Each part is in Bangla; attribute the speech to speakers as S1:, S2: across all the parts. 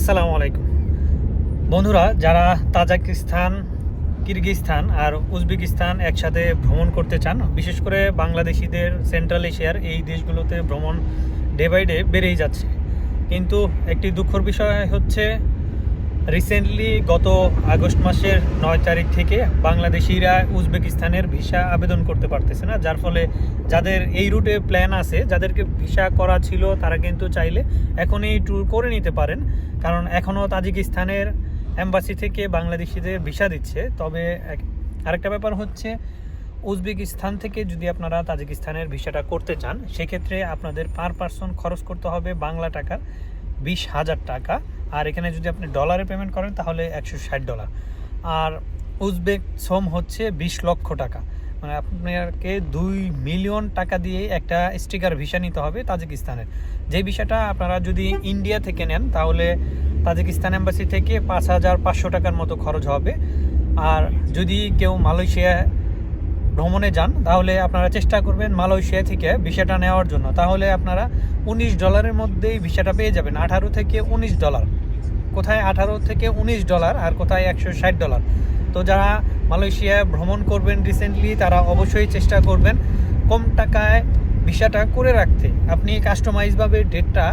S1: আসসালামু আলাইকুম। বন্ধুরা, যারা তাজাকিস্তান, কিরগিস্তান আর উজবেকিস্তান একসাথে ভ্রমণ করতে চান, বিশেষ করে বাংলাদেশিদের, সেন্ট্রাল এশিয়ার এই দেশগুলোতে ভ্রমণ ডে বাই ডে বেড়েই যাচ্ছে। কিন্তু একটি দুঃখর বিষয় হচ্ছে রিসেন্টলি গত আগস্ট মাসের নয় তারিখ থেকে বাংলাদেশিরা উজবেকিস্তানের ভিসা আবেদন করতে পারতেছে না, যার ফলে যাদের এই রুটে প্ল্যান আছে, যাদেরকে ভিসা করা ছিল, তারা কিন্তু চাইলে এখন এই ট্যুর করে নিতে পারেন। কারণ এখনও তাজিকিস্তানের অ্যাম্বাসি থেকে বাংলাদেশিদের ভিসা দিচ্ছে। তবে আরেকটা ব্যাপার হচ্ছে, উজবেকিস্তান থেকে যদি আপনারা তাজিকিস্তানের ভিসাটা করতে চান, সেক্ষেত্রে আপনাদের পার পার্সন খরচ করতে হবে বাংলা টাকার বিশ হাজার টাকা। আর এখানে যদি আপনি ডলারে পেমেন্ট করেন, তাহলে একশো ষাট ডলার আর উজবেক সোম হচ্ছে বিশ লক্ষ টাকা। মানে আপনাকে দুই মিলিয়ন টাকা দিয়ে একটা স্টিকার ভিসা নিতে হবে তাজিকিস্তানের। যে ভিসাটা আপনারা যদি ইন্ডিয়া থেকে নেন, তাহলে তাজিকিস্তান এম্বাসি থেকে পাঁচ হাজার পাঁচশো টাকার মতো খরচ হবে। আর যদি কেউ মালয়েশিয়া ভ্রমণে যান, তাহলে আপনারা চেষ্টা করবেন মালয়েশিয়া থেকে ভিসাটা নেওয়ার জন্য। তাহলে আপনারা উনিশ ডলারের মধ্যেই ভিসাটা পেয়ে যাবেন, আঠারো থেকে উনিশ ডলার কোথায় আঠারো থেকে উনিশ ডলার আর কোথায় একশো ষাট ডলার। তো যারা মালয়েশিয়া ভ্রমণ করবেন রিসেন্টলি তারা অবশ্যই চেষ্টা করবেন কম টাকায় ভিসাটা করে রাখতে। আপনি কাস্টমাইজভাবে ডেটটা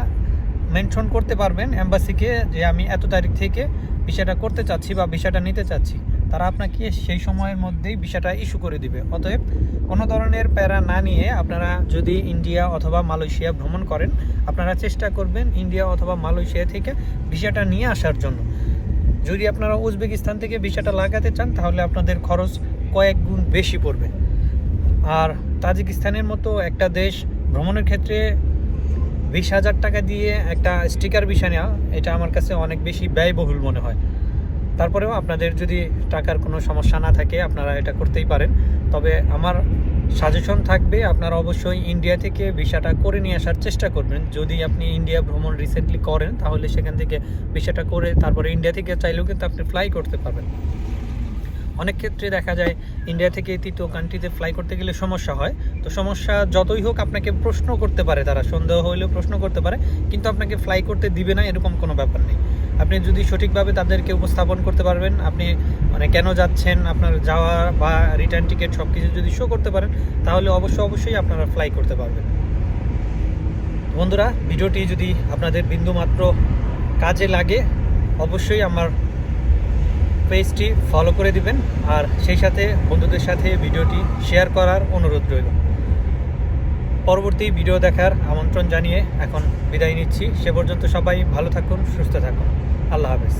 S1: মেনশন করতে পারবেন অ্যাম্বাসিকে যে আমি এত তারিখ থেকে ভিসাটা করতে চাচ্ছি বা ভিসাটা নিতে চাচ্ছি। তারা আপনাকে সেই সময়ের মধ্যেই ভিসাটা ইস্যু করে দিবে। অতএব কোনো ধরনের প্যারা না নিয়ে আপনারা যদি ইন্ডিয়া অথবা মালয়েশিয়া ভ্রমণ করেন, আপনারা চেষ্টা করবেন ইন্ডিয়া অথবা মালয়েশিয়া থেকে ভিসাটা নিয়ে আসার জন্য। যদি আপনারা উজবেকিস্তান থেকে ভিসাটা লাগাতে চান, তাহলে আপনাদের খরচ কয়েক গুণ বেশি পড়বে। আর তাজিকিস্তানের মতো একটা দেশ ভ্রমণের ক্ষেত্রে বিশ হাজার টাকা দিয়ে একটা স্টিকার ভিসা নেওয়া, এটা আমার কাছে অনেক বেশি ব্যয়বহুল মনে হয়। তারপরেও আপনাদের যদি টাকার কোনো সমস্যা না থাকে, আপনারা এটা করতেই পারেন। তবে আমার সাজেশন থাকবে, আপনারা অবশ্যই ইন্ডিয়া থেকে ভিসাটা করে নিয়ে আসার চেষ্টা করবেন। যদি আপনি ইন্ডিয়া ভ্রমণ রিসেন্টলি করেন, তাহলে সেখান থেকে ভিসাটা করে তারপরে ইন্ডিয়া থেকে চাইলেও কিন্তু আপনি ফ্লাই করতে পারবেন। অনেক ক্ষেত্রে দেখা যায় ইন্ডিয়া থেকে তৃতীয় কান্ট্রিতে ফ্লাই করতে গেলে সমস্যা হয়। তো সমস্যা যতই হোক আপনাকে প্রশ্ন করতে পারে তারা। সন্দেহ হইলেও প্রশ্ন করতে পারে, কিন্তু আপনাকে ফ্লাই করতে দিবে না, এরকম কোনো ব্যাপার নেই। আপনি যদি সঠিকভাবে তাদেরকে উপস্থাপন করতে পারবেন, আপনি মানে কেন যাচ্ছেন, আপনার যাওয়া বা রিটার্ন টিকিট সব কিছু যদি শো করতে পারেন, তাহলে অবশ্যই অবশ্যই আপনারা ফ্লাই করতে পারবেন। বন্ধুরা, ভিডিওটি যদি আপনাদের বিন্দুমাত্র কাজে লাগে, অবশ্যই আমার পেজটি ফলো করে দিবেন। আর সেই সাথে বন্ধুদের সাথে ভিডিওটি শেয়ার করার অনুরোধ রইল। পরবর্তী ভিডিও দেখার আমন্ত্রণ জানিয়ে এখন বিদায় নিচ্ছি। সে পর্যন্ত সবাই ভালো থাকুন, সুস্থ থাকুন। আল্লাহ হাফেজ।